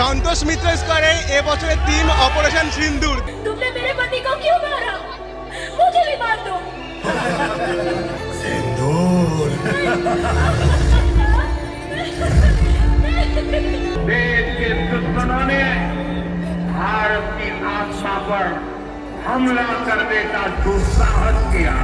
সন্তোষ মিত্র স্কোয়ারে এবছরের team operation সিন্দুর तुमने मेरे पति को क्यों मारा मुझे भी मार दो देश के दुश्मनों ने भारत की आत्मा पर हमला करने का दुस्साहस किया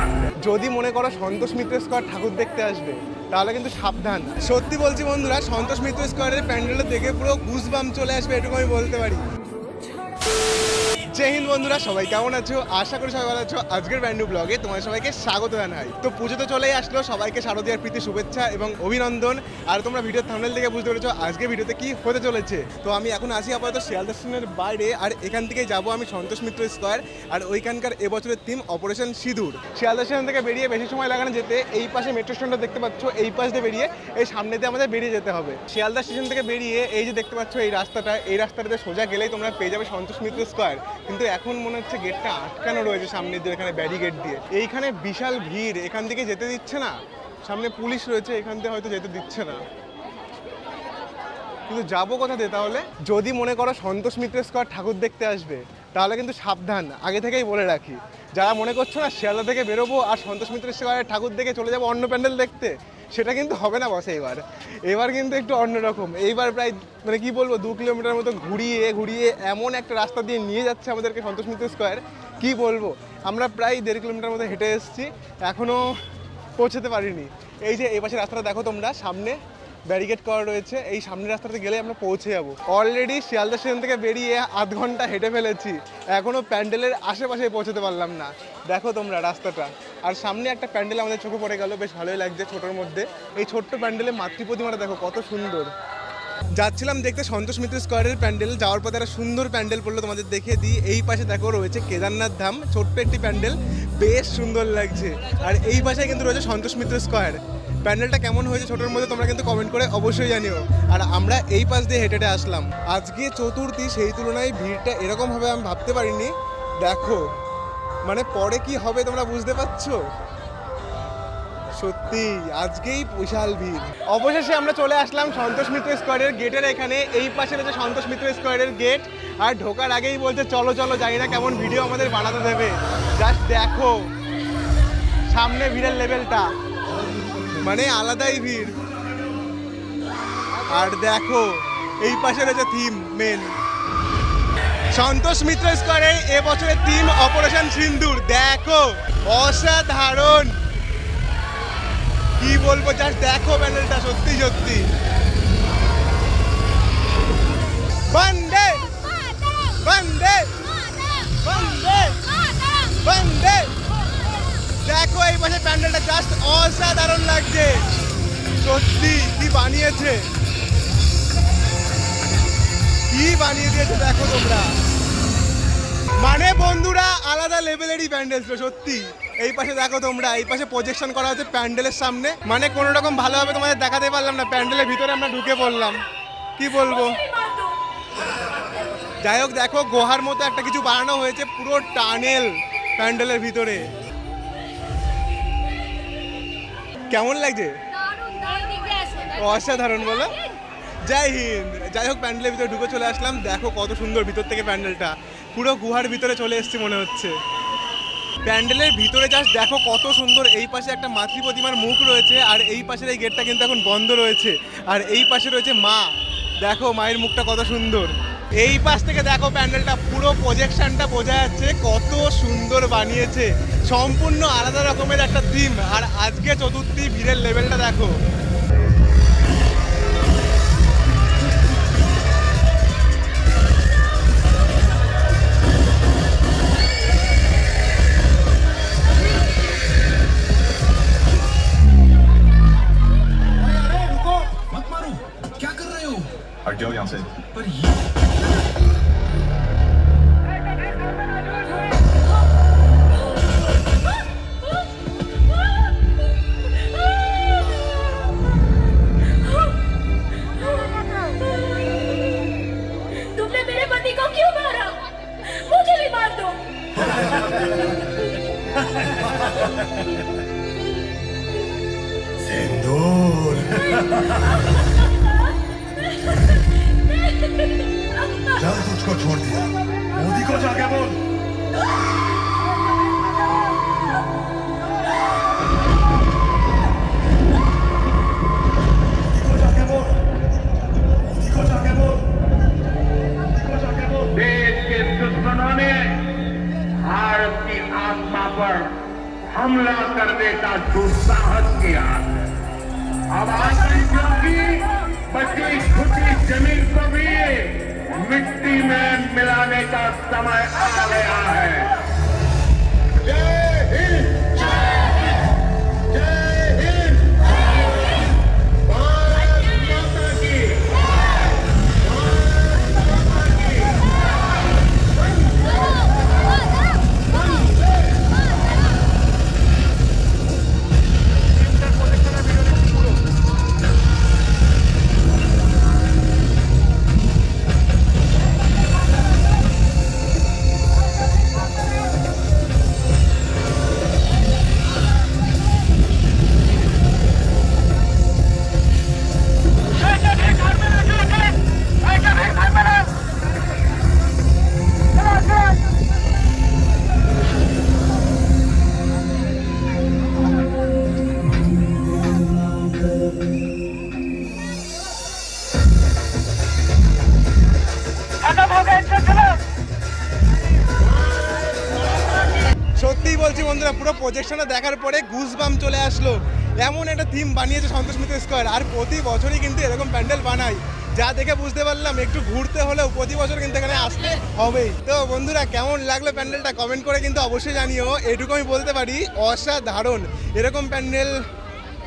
যদি মনে করো সন্তোষ মিত্র স্কোয়ার ঠাকুর দেখতে আসবে, তাহলে কিন্তু সাবধান। সত্যি বলছি বন্ধুরা, সন্তোষ মিত্র স্কোয়ারের প্যান্ডেলটা দেখে পুরো গুজবাম চলে আসবে, এটুকু আমি বলতে পারি। জয় হিন্দ বন্ধুরা, সবাই কেমন আছো? আশা করি সবাই ভালো আছো। আজকের ব্যান্ডু ব্লগে তোমার সবাইকে স্বাগত জানাই। তো পুজো তো চলেই আসলো, সবাইকে শারদীয়ার প্রীতি শুভেচ্ছা এবং অভিনন্দন। আর তোমরা ভিডিওর থামনেল দেখে বুঝতে পেরেছ, আজকে ভিডিওতে কি হতে চলেছে। তো আমি এখন আসি আপাতত শিয়ালদা স্টেশনের বাইরে, আর এখান থেকে যাব আমি সন্তোষ মিত্র স্কোয়ার আর ওইখানকার এবছরের থিম অপারেশন সিঁদুর। শিয়ালদা স্টেশন থেকে বেরিয়ে বেশি সময় লাগানো যেতে, এই পাশে মেট্রো স্টেশনটা দেখতে পাচ্ছ, এই পাশ দিয়ে বেরিয়ে এই সামনে দিয়ে আমাদের বেরিয়ে যেতে হবে। শিয়ালদা স্টেশন থেকে বেরিয়ে এই যে দেখতে পাচ্ছ এই রাস্তাটা, এই রাস্তাটাতে সোজা গেলেই তোমরা পেয়ে যাবে সন্তোষ মিত্র স্কোয়ার কিন্তু এখন মনে হচ্ছে গেটটা আটকানো রয়েছে সামনে দিয়ে এখানে ব্যারিগেট দিয়ে। এইখানে বিশাল ভিড়, এখান থেকে যেতে দিচ্ছে না। সামনে পুলিশ রয়েছে, এখান থেকে হয়তো যেতে দিচ্ছে না। কিন্তু যাব কোথা দিয়ে তাহলে? যদি মনে করো সন্তোষ মিত্র স্কোয়ার ঠাকুর দেখতে আসবে, তাহলে কিন্তু সাবধান। আগে থেকেই বলে রাখি। যারা মনে করছ না, শিয়ালদা থেকে বেরোবো, আর সন্তোষ মিত্র স্কোয়ারের ঠাকুর দেখে চলে যাব অন্য প্যান্ডেল দেখতে সেটা কিন্তু হবে না বসে এবার এবার কিন্তু একটু অন্যরকম। এইবার প্রায় মানে কি বলব, দু কিলোমিটার মতো ঘুরিয়ে ঘুরিয়ে এমন একটা রাস্তা দিয়ে নিয়ে যাচ্ছে আমাদেরকে সন্তোষ মিত্র স্কোয়ার। কি বলব, আমরা প্রায় দেড় কিলোমিটার মতো হেঁটে এসেছি এখনও পৌঁছাতে পারিনি। এই যে এই পাশে রাস্তাটা দেখো তোমরা, সামনে ব্যারিকেড করা রয়েছে। এই সামনের রাস্তাতে গেলে আমরা পৌঁছে যাব। অলরেডি শিয়ালদা স্টেশন থেকে বেরিয়ে আধ ঘণ্টা হেঁটে ফেলেছি। এখনও প্যান্ডেলের আশেপাশে পৌঁছতে পারলাম না। দেখো তোমরা রাস্তাটা। আর সামনে একটা প্যান্ডেল আমাদের চোখে পড়ে গেল, বেশ ভালোই লাগছে ছোটোর মধ্যে। এই ছোট্ট প্যান্ডেলে মাতৃ প্রতিমাটা দেখো, কত সুন্দর। যাচ্ছিলাম দেখতে সন্তোষ মিত্র স্কোয়ারের প্যান্ডেল, যাওয়ার পথে একটা সুন্দর প্যান্ডেল পড়ল তোমাদের দেখে দিই। এই পাশে দেখো রয়েছে কেদারনাথ ধাম, ছোট্ট একটি প্যান্ডেল, বেশ সুন্দর লাগছে। আর এই পাশে কিন্তু রয়েছে সন্তোষ মিত্র স্কোয়ার। প্যান্ডেলটা কেমন হয়েছে ছোটোর মধ্যে তোমরা কিন্তু কমেন্ট করে অবশ্যই জানিও। আর আমরা এই পাশ দিয়ে হেঁটে হেঁটে আসলাম। আজকে চতুর্থী, সেই তুলনায় ভিড়টা এরকমভাবে আমি ভাবতে পারিনি। দেখো। মানে পরে কি হবে তোমরা বুঝতে পারছ? সত্যি, আজকেই বিশাল ভিড়। অবশেষে আমরা চলে আসলাম সন্তোষ মিত্র স্কোয়ারের গেটের এখানে। এই পাশে রয়েছে সন্তোষ মিত্র স্কোয়ারের গেট। আর ঢোকার আগেই বলছে, চলো চলো, জানি না কেমন ভিডিও আমাদের বানাতে দেবে। জাস্ট দেখো, সামনে ভিড়ের লেভেলটা। মানে আলাদাই ভিড়। আর দেখো, এই পাশে রয়েছে থিম মেন সন্তোষ মিত্র স্কোয়ারে এবছরের থিম অপারেশন সিন্দুর। দেখো, অসাধারণ। কি বলব জাস্ট দেখো প্যান্ডেলটা সত্যি সত্যি। বন্দে! বন্দে! বন্দে! বন্দে! দেখো, এই পাশে প্যান্ডেলটা জাস্ট অসাধারণ লাগছে। সত্যি, কি বানিয়েছে। বানিয়ে দিয়েছে দেখো তোমরা। মানে বন্ধুরা আলাদা লেভেলেরই প্যান্ডেল ছিল সত্যি। এই পাশে দেখো তোমরা এই পাশে প্রজেকশন করা হচ্ছে প্যান্ডেলের সামনে। মানে কোনো রকম ভালোভাবে তোমাদের দেখাতে পারলাম না প্যান্ডেলের ভিতরে আমরা ঢুকে পড়লাম। কি বলব? যাই হোক দেখো গোহার মতো একটা কিছু বানানো হয়েছে পুরো টানেল প্যান্ডেলের ভিতরে। কেমন লাগছে? অসাধারণ বলো। জয় হিন্দ। যাই হোক, প্যান্ডেলের ভিতরে ঢুকে চলে আসলাম। দেখো কত সুন্দর ভিতর থেকে প্যান্ডেলটা। পুরো গুহার ভিতরে চলে এসেছি মনে হচ্ছে। প্যান্ডেলের ভিতরে জাস্ট দেখো কত সুন্দর। এই পাশে একটা মাতৃ প্রতিমার মুখ রয়েছে আর এই পাশের এই গেটটা কিন্তু এখন বন্ধ রয়েছে। আর এই পাশে রয়েছে মা। দেখো মায়ের মুখটা কত সুন্দর। এই পাশ থেকে দেখো প্যান্ডেলটা। পুরো প্রজেকশনটা বোঝা যাচ্ছে কত সুন্দর বানিয়েছে। সম্পূর্ণ আলাদা রকমের একটা থিম আর আজকে চতুর্থী ভিড়ের লেভেলটা দেখো। Our Joe Young said, but he... রাস্তায় বলছি বন্ধুরা, পুরো প্রজেকশনটা দেখার পরে গুজবাম চলে আসলো। এমন একটা থিম বানিয়েছে সন্তোষ মিত্র স্কোয়ার আর প্রতি বছরই কিন্তু এরকম প্যান্ডেল বানাই। যা দেখে বুঝতে পারলাম, একটু ঘুরতে হলেও প্রতি বছর কিন্তু এখানে আসতে হবেই। তো বন্ধুরা, কেমন লাগল প্যান্ডেলটা? কমেন্ট করে কিন্তু অবশ্যই জানিও। এটুকু আমি বলতে পারি, অসাধারণ। এরকম প্যান্ডেল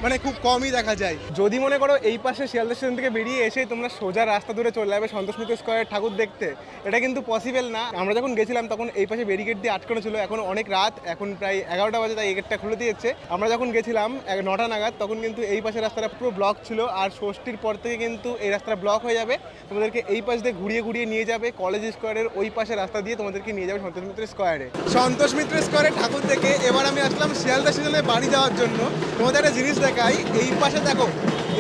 মানে খুব কমই দেখা যায়। যদি মনে করো এই পাশে শিয়ালদা স্টেশন থেকে বেরিয়ে এসে তোমরা সোজা রাস্তা ধরে চলে যাবে সন্তোষ মিত্র স্কোয়ারের ঠাকুর দেখতে, এটা কিন্তু পসিবল না। আমরা যখন গেছিলাম তখন এই পাশে ব্যারিকেড দিয়ে আটকানো ছিল, এখন অনেক রাত, এখন প্রায় এগারোটা বাজে, তাই গেটটা খুলে দিয়েছে। আমরা যখন গেছিলাম নটা নাগাদ, তখন কিন্তু এই পাশে রাস্তাটা পুরো ব্লক ছিল, আর ষষ্ঠীর পর থেকে কিন্তু এই রাস্তাটা ব্লক হয়ে যাবে। তোমাদেরকে এই পাশ দিয়ে ঘুরিয়ে ঘুরিয়ে নিয়ে যাবে কলেজ স্কোয়ারের ওই পাশে রাস্তা দিয়ে তোমাদেরকে নিয়ে যাবে সন্তোষ মিত্র স্কোয়ারে। সন্তোষ মিত্র স্কোয়ারে ঠাকুর দেখে এবার আমি আসলাম শিয়ালদা স্টেশনে বাড়ি যাওয়ার জন্য। তোমাদের একটা জিনিস দেখাই এই পাশে দেখো,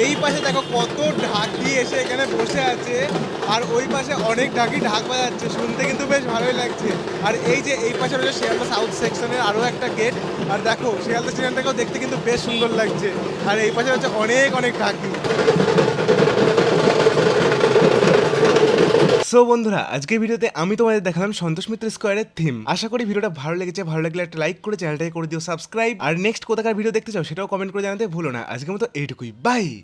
এই পাশে দেখো কত ঢাকি এসে এখানে বসে আছে, আর ওই পাশে অনেক ঢাকি ঢাক বাজাচ্ছে। শুনতে কিন্তু বেশ ভালোই লাগছে। আর এই যে, এই পাশে রয়েছে শিয়ালদা সাউথ সেকশনের আরও একটা গেট আর দেখো, শিয়ালদা স্টেশনটাকেও দেখতে কিন্তু বেশ সুন্দর লাগছে। আর এই পাশে হচ্ছে অনেক অনেক ঢাকি। সো বন্ধুরা, আজকের ভিডিওতে আমি তোমাদের দেখালাম সন্তোষ মিত্র স্কোয়ারের থিম আশা করি ভিডিওটা ভালো লেগেছে, ভালো লাগলে একটা লাইক করে চ্যানেলটাকে করে দিও সাবস্ক্রাইব আর নেক্সট কোথাকার ভিডিও দেখতে চাও, সেটাও কমেন্ট করে জানাতে ভুলো না। আজকের মতো এইটুকুই। বাই